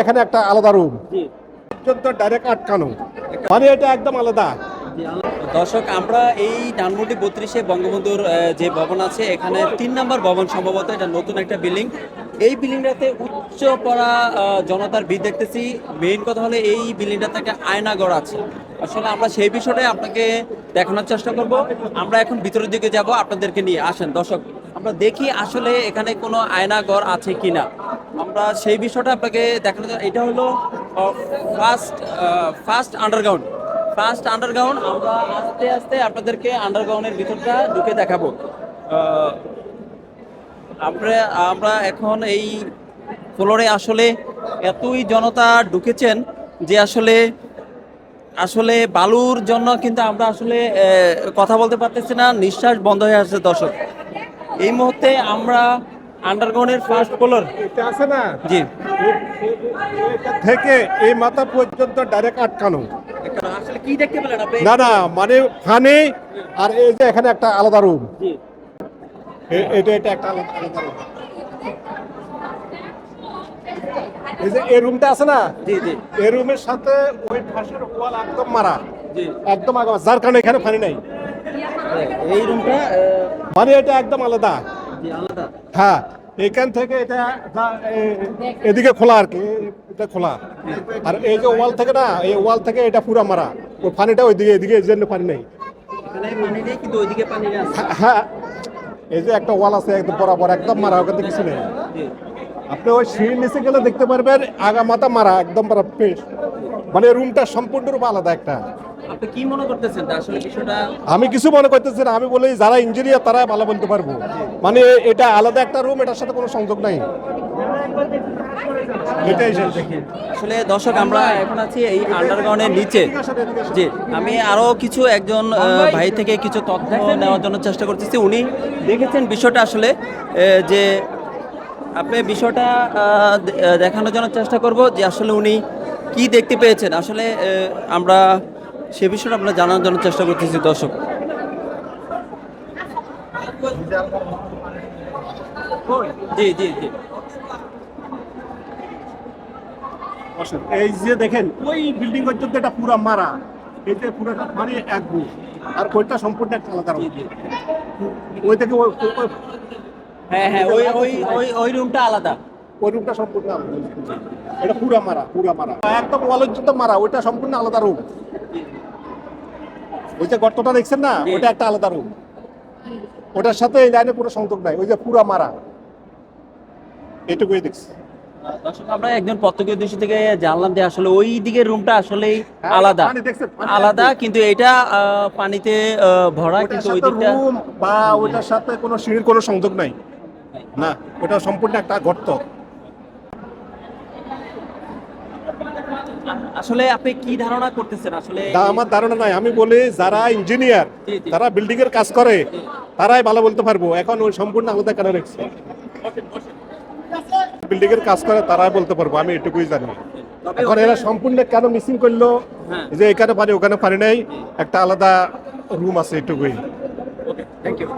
এখানে একটা আলাদা রুম ডাইরেক্ট আটকানো। মানে এটা একদম আলাদা। দর্শক আমরা এই ডানমুটি বত্রিশে বঙ্গবন্ধুর যে ভবন আছে এখানে তিন নম্বর ভবন সম্ভবত এটা নতুন একটা বিল্ডিং এই বিল্ডিংটাতে উচ্চ পড়া জনতার ভিড় দেখতেছি। মেইন কথা হলো এই বিল্ডিংটাতে একটা আয়নাগর আছে। আসলে আমরা সেই বিষয়টাই আপনাকে দেখানোর চেষ্টা করব। আমরা এখন ভিতরের দিকে যাব আপনাদেরকে নিয়ে। আসেন দর্শক আমরা দেখি আসলে এখানে কোনো আয়নাগর আছে কিনা। আমরা সেই বিষয়টা আপনাকে দেখানো এটা হলো first first underground first underground আমরা আস্তে আস্তে আপনাদেরকে আন্ডারগ্রাউন্ডের ভিতরটা ঢুকে দেখাবো। আমরা আমরা এখন এই ফ্লোরে আসলে এতই জনতা ঢুকেছেন যে আসলে আসলে বালুর জন্য কিন্তু আমরা আসলে কথা বলতে পারতেছি না। নিঃশ্বাস বন্ধ হয়ে আসছে দর্শক। এই মুহূর্তে আমরা আন্ডারগ্রাউন্ডের ফার্স্ট ফ্লোর এটা আছে না? জি। থেকে এই মাথা পর্যন্ত ডাইরেক্ট আটকানো। আসলে কি দেখতে পেলেন আপনি? না না মানে ফানে আর এই যে এখানে একটা আলাদা রুম জি। এটা এটা একটা আলাদা আলাদা রুম এই যে এই রুমটা আছে না? জি জি। এই রুমের সাথে ওই পাশের ওয়াল একদম মারা। জি। একদম আগা যার কারণে এখানে পানি নাই। এই রুমটা মানে এটা একদম আলাদা। হ্যাঁ এখান থেকে এটা এদিকে খোলা আর কি এটা খোলা। আর এই যে ওয়াল থেকে না এই ওয়াল থেকে এটা পুরা মারা। ওই পানিটা ওইদিকে এদিকে এই জন্য পানি নেই। আছে। হ্যাঁ এই যে একটা ওয়াল আছে একদম বরাবর একদম মারা ওখানে কিছু নেই। আপনি ওই সিঁড়ির নিচে গেলে দেখতে পারবেন আগা মাথা মারা একদম মানে রুমটা সম্পূর্ণরূপে আলাদা একটা। আপনি কি মনে করতেছেন? আসলে বিষয়টা আমি কিছু মনে করতেছি না আমি বলি যারা ইঞ্জিনিয়ার তারা ভালো বলতে পারব। মানে এটা আলাদা একটা রুম এটার সাথে কোনো সংযোগ নাই। আসলে দর্শক আমরা এখন আছি এই আন্ডারগ্রাউন্ডের নিচে। জি আমি আরও কিছু একজন ভাই থেকে কিছু তথ্য নেওয়ার জন্য চেষ্টা করতেছি। উনি দেখেছেন বিষয়টা আসলে যে আপনি বিষয়টা দেখানোর জন্য চেষ্টা করব যে আসলে উনি কি দেখতে পেয়েছেন। আসলে আমরা সে বিষয়টা আমরা জানার জন্য চেষ্টা করতেছি দর্শক। জি জি জি। এই যে দেখেন ওই বিল্ডিং পর্যন্ত এটা পুরো মারা। এই যে পুরো মানে এক আর ওইটা সম্পূর্ণ একটা আলাদা ওই থেকে ওই- হ্যাঁ হ্যাঁ ওই ওই ওই ওই রুমটা আলাদা। ওই রুমটা সম্পূর্ণ আলাদা। এটা পুরা মারা পুরা মারা। একদম ওয়ালের জন্য মারা ওইটা সম্পূর্ণ আলাদা রুম ওই যে গর্তটা দেখছেন না? জি। ওইটা একটা আলাদা রুম ওটার সাথে এই লাইনে কোনো সংযোগ নাই ওই যে পুরা মারা। এটুকুই দেখছি। দর্শক আমরা একজন প্রত্যক্ষদর্শী থেকে জানলাম যে আসলে ওই দিকের রুমটা আসলেই হ্যাঁ, আলাদা। আলাদা কিন্তু এটা পানিতে ভরা কিন্তু ওই দিকটা বা ওইটার সাথে কোনো সিঁড়ির কোনো সংযোগ নাই। না ওটা সম্পূর্ণ একটা গর্ত। আসলে আপনি কি ধারণা করতেছেন? আসলে আমার ধারণা নাই। আমি বলি যারা ইঞ্জিনিয়ার। তারা বিল্ডিং এর কাজ করে তারাই ভালো বলতে পারব। এখন ওই সম্পূর্ণ আলাদা কেন রেখেছে? বিল্ডিং এর কাজ করে তারাই বলতে পারব। আমি এটুকুই জানি। এখন এরা সম্পূর্ণ কেন মিসিং করল? হ্যাঁ। যে এখানে পারি ওখানে পারি নাই। একটা আলাদা রুম আছে এটুকুই। Thank you